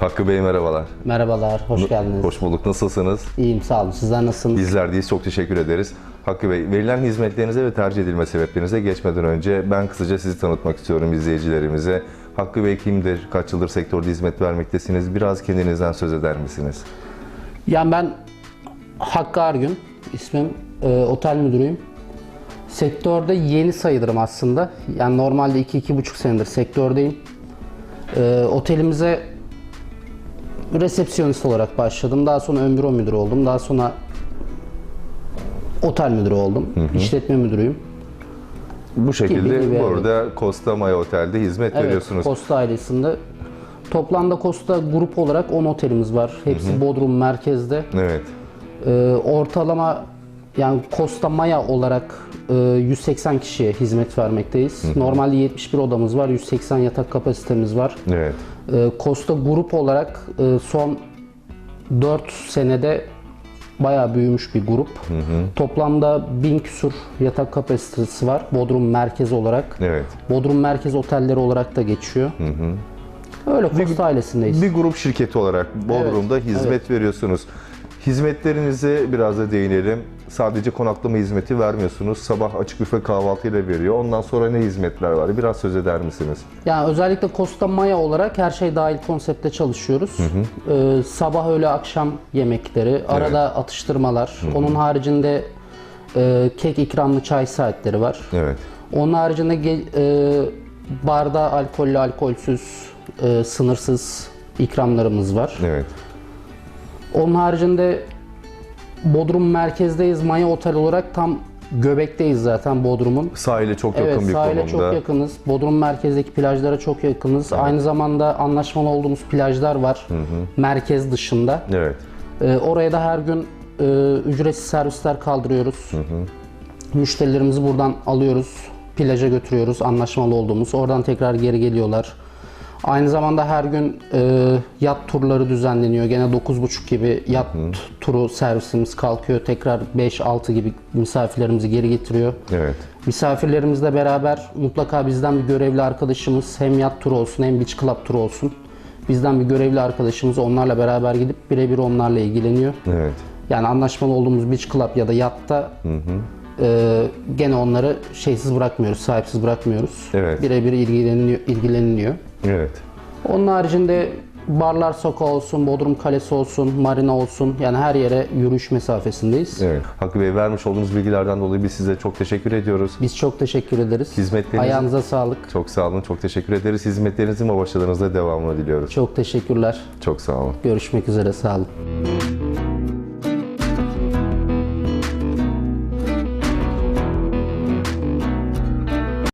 Hakkı Bey merhabalar. Merhabalar, hoş geldiniz. Hoş bulduk. Nasılsınız? İyiyim, sağ olun. Sizler nasılsınız? Bizler deyiz. Çok teşekkür ederiz. Hakkı Bey, verilen hizmetlerinize ve tercih edilme sebeplerinize geçmeden önce ben kısaca sizi tanıtmak istiyorum izleyicilerimize. Hakkı Bey kimdir? Kaç yıldır sektörde hizmet vermektesiniz? Biraz kendinizden söz eder misiniz? Yani ben Hakkı Argün, ismim e, otel müdürüyüm. Sektörde yeni sayılırım aslında. Yani normalde 2-2,5 senedir sektördeyim. E, otelimize resepsiyonist olarak başladım. Daha sonra ön büro müdürü oldum. Daha sonra otel müdürü oldum. İşletme müdürüyüm. Bu şekilde gibi, burada Costa Maya Otel'de hizmet Evet, veriyorsunuz. Costa ailesinde. Toplamda Costa grup olarak 10 otelimiz var. Hepsi Bodrum merkezde. Evet. Ee, ortalama yani Costa Maya olarak e, 180 kişiye hizmet vermekteyiz. Normalde 71 odamız var, 180 yatak kapasitemiz var. Evet. Ee, Costa grup olarak e, son 4 senede bayağı büyümüş bir grup. Toplamda 1000 küsur yatak kapasitesi var Bodrum merkezi olarak. Evet. Bodrum merkez otelleri olarak da geçiyor. Öyle Costa ailesindeyiz. Bir grup şirketi olarak Bodrum'da hizmet veriyorsunuz. Hizmetlerinize biraz da değinelim. Sadece konaklama hizmeti vermiyorsunuz. Sabah açık büfe kahvaltıyla veriyor. Ondan sonra ne hizmetler var? Biraz söz eder misiniz? Yani özellikle Costa Maya olarak her şey dahil konsepte çalışıyoruz. Ee, sabah öğle akşam yemekleri, arada atıştırmalar. Onun haricinde e, kek ikramlı çay saatleri var. Evet. Onun haricinde e, barda alkollü, alkolsüz, e, sınırsız ikramlarımız var. Evet. Onun haricinde Bodrum merkezdeyiz. Maya Otel olarak tam göbekteyiz zaten Bodrum'un. Sahile çok yakın Evet bir sahile konumda. çok yakınız. Bodrum merkezdeki plajlara çok yakınız. Aynı zamanda anlaşmalı olduğumuz plajlar var. Merkez dışında. Evet. Ee, oraya da her gün e, ücretsiz servisler kaldırıyoruz. Müşterilerimizi buradan alıyoruz. Plaja götürüyoruz anlaşmalı olduğumuz. Oradan tekrar geri geliyorlar. Aynı zamanda her gün e, yat turları düzenleniyor. Gene 9.30 gibi yat turu servisimiz kalkıyor. Tekrar 5-6 gibi misafirlerimizi geri getiriyor. Evet. Misafirlerimizle beraber mutlaka bizden bir görevli arkadaşımız hem yat turu olsun hem beach club turu olsun. Bizden bir görevli arkadaşımız onlarla beraber gidip birebir onlarla ilgileniyor. Evet. Yani anlaşmalı olduğumuz beach club ya da yatta e, gene onları şeysiz bırakmıyoruz, sahipsiz bırakmıyoruz. Evet. Birebir ilgileniliyor, ilgileniliyor. Evet. Onun haricinde Barlar Sokağı olsun, Bodrum Kalesi olsun, Marina olsun yani her yere yürüyüş mesafesindeyiz. Evet. Hakkı Bey vermiş olduğunuz bilgilerden dolayı biz size çok teşekkür ediyoruz. Biz çok teşekkür ederiz. Hizmetleriniz- Ayağınıza sağlık. Çok sağ olun. Çok teşekkür ederiz. Hizmetlerinizin ve başarılarınızda devamını diliyoruz. Çok teşekkürler. Çok sağ olun. Görüşmek üzere. Sağ olun.